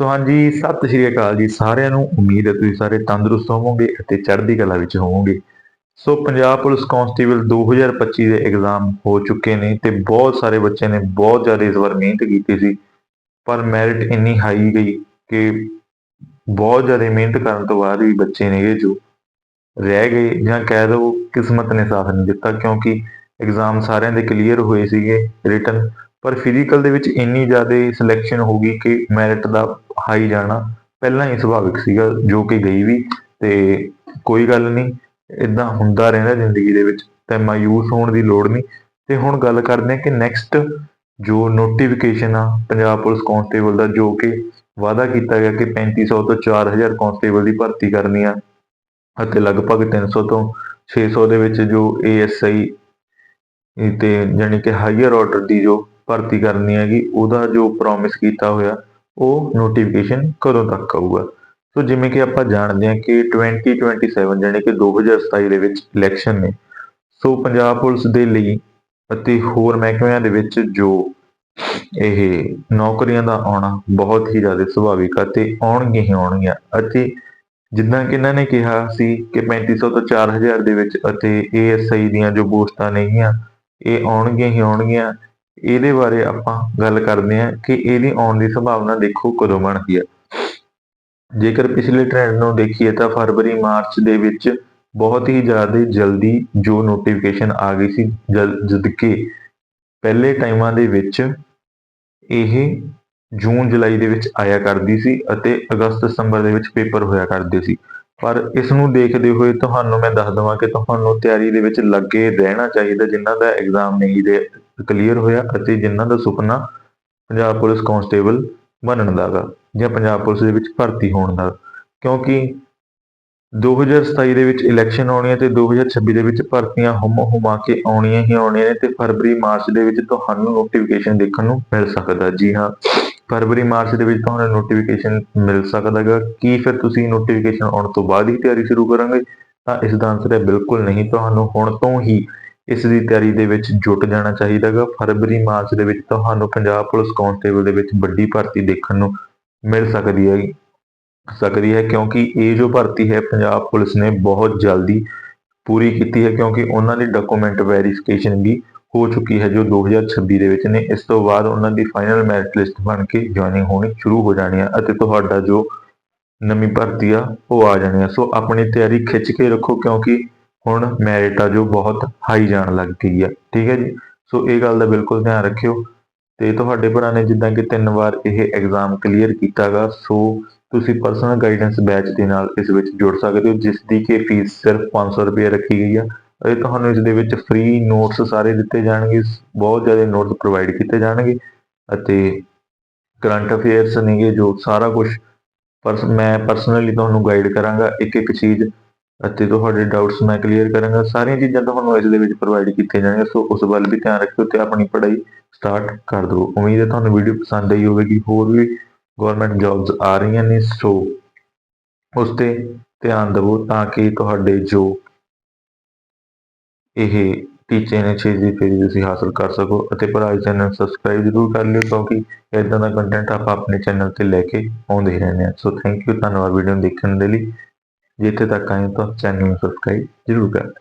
ਸੋ ਹਾਂਜੀ, ਸਤਿ ਸ਼੍ਰੀ ਅਕਾਲ ਜੀ। ਸਾਰਿਆਂ ਨੂੰ ਉਮੀਦ ਹੈ ਤੁਸੀਂ ਸਾਰੇ ਤੰਦਰੁਸਤ ਹੋਵੋਗੇ ਅਤੇ ਚੜ੍ਹਦੀ ਕਲਾ ਵਿੱਚ ਹੋਵੋਗੇ। ਸੋ ਪੰਜਾਬ ਪੁਲਿਸ ਕਾਂਸਟੇਬਲ 2025 ਦੇ ਐਗਜ਼ਾਮ ਹੋ ਚੁੱਕੇ ਨੇ ਤੇ ਬਹੁਤ ਸਾਰੇ ਬੱਚਿਆਂ ਨੇ ਬਹੁਤ ਜ਼ਿਆਦਾ ਇਸ ਵਾਰ ਮਿਹਨਤ ਕੀਤੀ ਸੀ। ਪਰ ਮੈਰਿਟ ਇੰਨੀ ਹਾਈ ਗਈ ਕਿ ਬਹੁਤ ਜ਼ਿਆਦਾ ਮਿਹਨਤ ਕਰਨ ਤੋਂ ਬਾਅਦ ਵੀ ਬੱਚੇ ਨੇਗੇ ਜੋ ਰਹਿ ਗਏ ਜਾਂ ਕਹਿ ਦੋ ਕਿਸਮਤ ਨੇ ਸਾਥ ਨਹੀਂ ਦਿੱਤਾ ਕਿਉਂਕਿ ਐਗਜ਼ਾਮ ਸਾਰਿਆਂ ਦੇ ਕਲੀਅਰ ਹੋਏ ਸੀਗੇ ਰਿਟਨ ਪਰ ਫਿਜ਼ੀਕਲ ਦੇ ਵਿੱਚ ਇੰਨੀ ਜ਼ਿਆਦਾ ਸਿਲੈਕਸ਼ਨ ਹੋ ਗਈ ਕਿ ਮੈਰਿਟ ਦਾ ਹਾਈ ਜਾਣਾ ਪਹਿਲਾਂ ਹੀ ਸੁਭਾਵਿਕ ਸੀਗਾ, ਜੋ ਕਿ ਗਈ ਵੀ ਤੇ ਕੋਈ ਗੱਲ ਨਹੀਂ ਇਦਾਂ ਹੁੰਦਾ ਰਹਿੰਦਾ ਜ਼ਿੰਦਗੀ ਦੇ ਵਿੱਚ ਤੇ ਮਾਯੂਸ ਹੋਣ ਦੀ ਲੋੜ ਨਹੀਂ। ਤੇ ਹੁਣ ਗੱਲ ਕਰਦੇ ਹਾਂ ਕਿ ਨੈਕਸਟ ਜੋ ਨੋਟੀਫਿਕੇਸ਼ਨ ਆ ਪੰਜਾਬ ਪੁਲਿਸ ਕਾਂਸਟੇਬਲ ਦਾ, ਜੋ ਕਿ ਵਾਅਦਾ ਕੀਤਾ ਗਿਆ ਕਿ 3500 ਤੋਂ 4000 ਕਾਂਸਟੇਬਲ ਦੀ ਭਰਤੀ ਕਰਨੀ ਆ ਅਤੇ ਲਗਭਗ 300 ਤੋਂ 600 ਦੇ ਵਿੱਚ ਜੋ ਏਐਸਆਈ ਤੇ ਜਾਨੀ ਕਿ ਹਾਇਰ ਆਰਡਰ ਦੀ ਜੋ ਭਰਤੀ ਕਰਨੀ ਹੈਗੀ, ਉਹਦਾ ਜੋ ਪ੍ਰੋਮਿਸ ਕੀਤਾ ਹੋਇਆ, ਉਹ ਨੋਟੀਫਿਕੇਸ਼ਨ ਕਦੋਂ ਤੱਕ ਆਊਗਾ? ਸੋ ਜਿਵੇਂ ਕਿ ਆਪਾਂ ਜਾਣਦੇ ਹਾਂ ਕਿ 2027 ਜਾਨੀ ਕਿ 2027 ਦੇ ਵਿੱਚ ਇਲੈਕਸ਼ਨ ਨੇ। ਸੋ ਪੰਜਾਬ ਪੁਲਿਸ ਦੇ ਲਈ ਅਤੇ ਹੋਰ ਮਹਿਕਮਿਆਂ ਦੇ ਵਿੱਚ ਜੋ ਇਹ ਨੌਕਰੀਆਂ ਦਾ ਆਉਣਾ ਬਹੁਤ ਹੀ ਜ਼ਿਆਦਾ ਸੁਭਾਵਿਕ ਅਤੇ ਆਉਣਗੇ ਹੀ ਆਉਣਗੀਆਂ। ਅਤੇ ਜਿੱਦਾਂ ਕਿ ਇਹਨਾਂ ਨੇ ਕਿਹਾ ਸੀ ਕਿ 3500 ਤੋਂ 4000 ਦੇ ਵਿੱਚ ਅਤੇ ਏਐਸਆਈ ਦੀਆਂ ਜੋ ਪੋਸਟਾਂ ਨੇਗੀਆਂ, ਇਹ ਆਉਣਗੀਆਂ ਹੀ ਆਉਣਗੀਆਂ। ਇਹਦੇ ਬਾਰੇ ਆਪਾਂ ਗੱਲ ਕਰਦੇ ਹਾਂ ਕਿ ਇਹਦੀ ਆਉਣ ਦੀ ਸੰਭਾਵਨਾ ਦੇਖੋ ਕਦੋਂ ਬਣਦੀ ਹੈ। ਜੇਕਰ ਪਿਛਲੇ ਟ੍ਰੈਂਡ ਨੂੰ ਦੇਖੀਏ ਤਾਂ ਫਰਵਰੀ, ਮਾਰਚ ਦੇ ਵਿੱਚ ਬਹੁਤ ਹੀ ਜ਼ਿਆਦਾ ਜਲਦੀ ਜੋ ਨੋਟੀਫਿਕੇਸ਼ਨ ਆ ਗਈ ਸੀ, ਜਦ ਕਿ ਪਹਿਲੇ ਟਾਈਮਾਂ ਦੇ ਵਿੱਚ ਇਹ ਜੂਨ, ਜੁਲਾਈ ਦੇ ਵਿੱਚ ਆਇਆ ਕਰਦੀ ਸੀ ਅਤੇ ਅਗਸਤ, ਸਤੰਬਰ ਦੇ ਵਿੱਚ ਪੇਪਰ ਹੋਇਆ ਕਰਦੇ ਸੀ। ਪਰ ਇਸ ਨੂੰ ਦੇਖਦੇ ਹੋਏ ਤੁਹਾਨੂੰ ਮੈਂ ਦੱਸ ਦਵਾਂ ਕਿ ਤੁਹਾਨੂੰ ਤਿਆਰੀ ਦੇ ਵਿੱਚ ਲੱਗੇ ਰਹਿਣਾ ਚਾਹੀਦਾ ਜਿਨ੍ਹਾਂ ਦਾ ਐਗਜ਼ਾਮ ਨਹੀਂ ਦੇ ਕਲੀਅਰ ਹੋਇਆ ਅਤੇ ਜਿਨ੍ਹਾਂ ਦਾ ਸੁਪਨਾ ਪੰਜਾਬ ਪੁਲਿਸ ਕਾਂਸਟੇਬਲ ਬਣਨ ਦਾ ਗਾ ਜਾਂ ਪੰਜਾਬ ਪੁਲਿਸ ਦੇ ਵਿੱਚ ਭਰਤੀ ਹੋਣ ਦਾ। ਕਿਉਂਕਿ 2027 ਦੇ ਵਿੱਚ ਇਲੈਕਸ਼ਨ ਆਉਣੀ ਹੈ ਤੇ 2026 ਦੇ ਵਿੱਚ ਭਰਤੀਆਂ ਹੁਮ ਹੁਮਾ ਕੇ ਆਉਣੀਆਂ ਹੀ ਆਉਣੀਆਂ ਨੇ ਤੇ ਫਰਵਰੀ, ਮਾਰਚ ਦੇ ਵਿੱਚ ਤੁਹਾਨੂੰ ਨੋਟੀਫਿਕੇਸ਼ਨ ਦੇਖਣ ਨੂੰ ਮਿਲ ਸਕਦਾ। ਜੀ ਹਾਂ, ਫਰਵਰੀ, ਮਾਰਚ ਦੇ ਵਿੱਚ ਤੁਹਾਨੂੰ ਨੋਟੀਫਿਕੇਸ਼ਨ ਮਿਲ ਸਕਦਾ ਹੈਗਾ ਕੀ ਫਿਰ ਤੁਸੀਂ ਨੋਟੀਫਿਕੇਸ਼ਨ ਆਉਣ ਤੋਂ ਬਾਅਦ ਹੀ ਤਿਆਰੀ ਸ਼ੁਰੂ ਕਰਾਂਗੇ? ਤਾਂ ਇਸ ਦਾ ਆਨਸਰ ਹੈ ਬਿਲਕੁਲ ਨਹੀਂ। ਤੁਹਾਨੂੰ ਹੁਣ ਤੋਂ ਹੀ ਇਸ ਦੀ ਤਿਆਰੀ ਦੇ ਵਿੱਚ ਜੁਟ ਜਾਣਾ ਚਾਹੀਦਾ ਹੈਗਾ। ਫਰਵਰੀ, ਮਾਰਚ ਦੇ ਵਿੱਚ ਤੁਹਾਨੂੰ ਪੰਜਾਬ ਪੁਲਿਸ ਕਾਂਸਟੇਬਲ ਦੇ ਵਿੱਚ ਵੱਡੀ ਭਰਤੀ ਦੇਖਣ ਨੂੰ ਮਿਲ ਸਕਦੀ ਹੈ। ਸਕਦੀ ਹੈ ਕਿਉਂਕਿ ਇਹ ਜੋ ਭਰਤੀ ਹੈ, ਪੰਜਾਬ ਪੁਲਿਸ ਨੇ ਬਹੁਤ ਜਲਦੀ ਪੂਰੀ ਕੀਤੀ ਹੈ ਕਿਉਂਕਿ ਉਹਨਾਂ ਦੀ ਡਾਕੂਮੈਂਟ ਵੈਰੀਫਿਕੇਸ਼ਨ ਵੀ ਹੋ ਚੁੱਕੀ ਹੈ, ਜੋ 2026 ਦੇ ਵਿੱਚ ਨੇ। ਇਸ ਤੋਂ ਬਾਅਦ ਉਹਨਾਂ ਦੀ ਫਾਈਨਲ ਮੈਰਿਟ ਲਿਸਟ ਬਣ ਕੇ ਜੁਆਇਨਿੰਗ ਹੋਣੀ ਸ਼ੁਰੂ ਹੋ ਜਾਣੀ ਹੈ ਅਤੇ ਤੁਹਾਡਾ ਜੋ ਨਵੀਂ ਭਰਤੀ ਆ, ਉਹ ਆ ਜਾਣੀ ਆ ਸੋ ਆਪਣੀ ਤਿਆਰੀ ਖਿੱਚ ਕੇ ਰੱਖੋ ਕਿਉਂਕਿ ਹੁਣ ਮੈਰਿਟ ਆ ਜੋ ਬਹੁਤ ਹਾਈ ਜਾਣ ਲੱਗ ਗਈ ਆ, ਠੀਕ ਹੈ ਜੀ? ਸੋ ਇਹ ਗੱਲ ਦਾ ਬਿਲਕੁਲ ਧਿਆਨ ਰੱਖਿਓ ਤੇ ਤੁਹਾਡੇ ਭਰਾ ਨੇ ਜਿੱਦਾਂ ਕਿ ਤਿੰਨ ਵਾਰ ਇਹ ਐਗਜ਼ਾਮ ਕਲੀਅਰ ਕੀਤਾਗਾ, ਸੋ ਤੁਸੀਂ ਪਰਸਨਲ ਗਾਈਡੈਂਸ ਬੈਚ ਦੇ ਨਾਲ ਇਸ ਵਿੱਚ ਜੁੜ ਸਕਦੇ ਹੋ ਜਿਸ ਦੀ ਕਿ ਫੀਸ ਸਿਰਫ 500 ਰੁਪਏ ਰੱਖੀ ਗਈ ਆ। ਅਤੇ ਤੁਹਾਨੂੰ ਇਸ ਦੇ ਵਿੱਚ ਫ੍ਰੀ ਨੋਟਸ ਸਾਰੇ ਦਿੱਤੇ ਜਾਣਗੇ, ਬਹੁਤ ਜ਼ਿਆਦਾ ਨੋਟਸ ਪ੍ਰੋਵਾਈਡ ਕੀਤੇ ਜਾਣਗੇ ਅਤੇ ਕਰੰਟ ਅਫੇਅਰਸ ਨੇਗੇ ਜੋ ਸਾਰਾ ਕੁਝ ਪਰ ਮੈਂ ਪਰਸਨਲੀ ਤੁਹਾਨੂੰ ਗਾਈਡ ਕਰਾਂਗਾ ਇੱਕ ਇੱਕ ਚੀਜ਼ ਅਤੇ ਤੁਹਾਡੇ ਡਾਊਟਸ ਮੈਂ ਕਲੀਅਰ ਕਰਾਂਗਾ। ਸਾਰੀਆਂ ਚੀਜ਼ਾਂ ਤੁਹਾਨੂੰ ਇਸ ਦੇ ਵਿੱਚ ਪ੍ਰੋਵਾਈਡ ਕੀਤੀਆਂ ਜਾਣਗੀਆਂ, ਸੋ ਉਸ ਵੱਲ ਵੀ ਧਿਆਨ ਰੱਖਿਓ ਤੇ ਆਪਣੀ ਪੜ੍ਹਾਈ ਸਟਾਰਟ ਕਰ ਦਿਓ। ਉਮੀਦ ਹੈ ਤੁਹਾਨੂੰ ਵੀਡੀਓ ਪਸੰਦ ਆਈ ਹੋਵੇਗੀ, ਹੋਰ ਵੀ ਗਵਰਨਮੈਂਟ ਜੌਬਸ ਆ ਰਹੀਆਂ ਨੇ, ਸੋ ਉਸ ਤੇ ਧਿਆਨ ਦਿਵੋ ਤਾਂ ਕਿ ਤੁਹਾਡੇ ਜੋ ਇਹ ਟੀਚੇ ਨੇ, ਛੇਤੀ ਛੇਤੀ ਤੁਸੀਂ ਹਾਸਲ ਕਰ ਸਕੋ ਅਤੇ ਭਰਾ ਚੈਨਲ ਸਬਸਕ੍ਰਾਈਬ ਜ਼ਰੂਰ ਕਰ ਲਿਓ ਕਿਉਂਕਿ ਇਦਾਂ ਦਾ ਕੰਟੈਂਟ ਆਪਾਂ ਆਪਣੇ ਚੈਨਲ ਤੇ ਲੈ ਕੇ ਆਉਂਦੇ ਰਹਿੰਦੇ ਹਾਂ। ਸੋ ਥੈਂਕ ਯੂ ਧੰਨਵਾਦ ਵੀਡੀਓ ਦੇਖਣ ਦੇ ਲਈ। ਜਿੱਥੇ ਤੱਕ ਆਏ ਤਾਂ ਚੈਨਲ ਨੂੰ ਸਬਸਕ੍ਰਾਈਬ ਜ਼ਰੂਰ ਕਰ।